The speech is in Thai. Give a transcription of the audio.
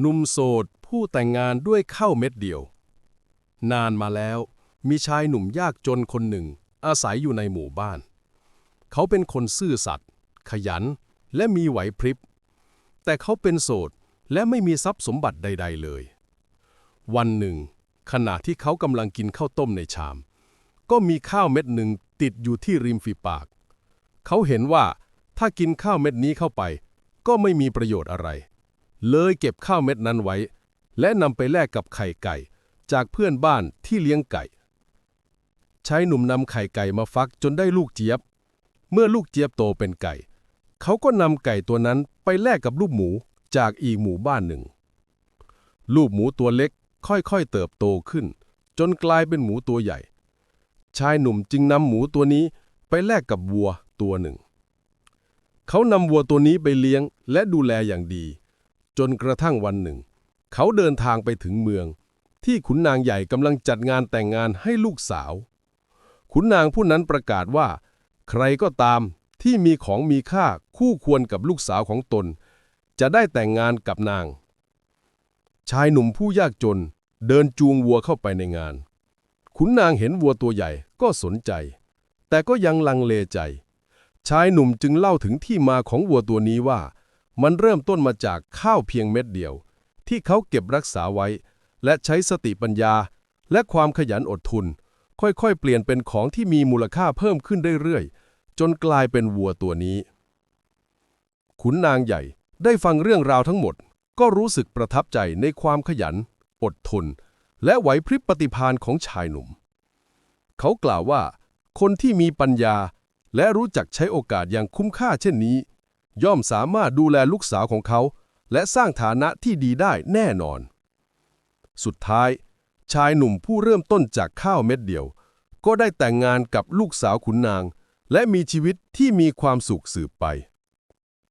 หนุ่มโสดผู้แต่งงานด้วยข้าวเม็ดเดียว นานมาแล้ว มีชายหนุ่มยากจนคนหนึ่ง อาศัยอยู่ในหมู่บ้าน เขาเป็นคนซื่อสัตย์ขยัน และมีไหวพริบ แต่เขาเป็นโสดและไม่มีทรัพย์สมบัติใด ๆเลย วันหนึ่ง ขณะที่เขากำลังกินข้าวต้มในชาม ก็มีข้าวเม็ดหนึ่งติดอยู่ที่ริมฝีปาก เขาเห็นว่าถ้ากินข้าวเม็ดนี้เข้าไป ก็ไม่มีประโยชน์อะไร เลยเก็บข้าวเม็ดนั้นไว้ และนำไปแลกกับไข่ไก่ จากเพื่อนบ้านที่เลี้ยงไก่ชายหนุ่มนำไข่ไก่มาฟักจนได้ลูกเจี๊ยบ เมื่อลูกเจี๊ยบโตเป็นไก่ เขาก็นำไก่ตัวนั้นไปแลกกับลูกหมูจากอีกหมู่บ้านหนึ่ง ลูกหมูตัวเล็กค่อยๆเติบโตขึ้น จนกลายเป็นหมูตัวใหญ่ ชายหนุ่มจึงนำหมูตัวนี้ไปแลกกับวัวตัวหนึ่ง เขานำวัวตัวนี้ไปเลี้ยงและดูแลอย่างดี จนกระทั่งวันหนึ่ง เขาเดินทางไปถึงเมือง ที่ขุนนางใหญ่กำลังจัดงานแต่งงานให้ลูกสาว ขุนนางผู้นั้นประกาศว่า ใครก็ตามที่มีของมีค่าคู่ควรกับลูกสาวของตน จะได้แต่งงานกับนาง ชายหนุ่มผู้ยากจนเดินจูงวัวเข้าไปในงาน ขุนนางเห็นวัวตัวใหญ่ก็สนใจ แต่ก็ยังลังเลใจ ชายหนุ่มจึงเล่าถึงที่มาของวัวตัวนี้ว่า มันเริ่มต้นมาจากข้าวเพียงเม็ดเดียว ที่เขาเก็บรักษาไว้ และใช้สติปัญญา และความขยันอดทนค่อยๆ เปลี่ยนเป็นของที่มีมูลค่าเพิ่มขึ้นเรื่อยๆ จนกลายเป็นวัวตัวนี้ ขุนนางใหญ่ได้ฟังเรื่องราวทั้งหมด ก็รู้สึกประทับใจในความขยัน อดทน และไหวพริบปฏิภาณของชายหนุ่ม เขากล่าวว่า คนที่มีปัญญาและรู้จักใช้โอกาสอย่างคุ้มค่าเช่นนี้ ย่อมสามารถดูแลลูกสาวของเขา และสร้างฐานะที่ดีได้แน่นอน สุดท้าย ชายหนุ่มผู้เริ่มต้นจากข้าวเม็ดเดียว ก็ได้แต่งงานกับลูกสาวขุนนาง และมีชีวิตที่มีความสุขสืบไป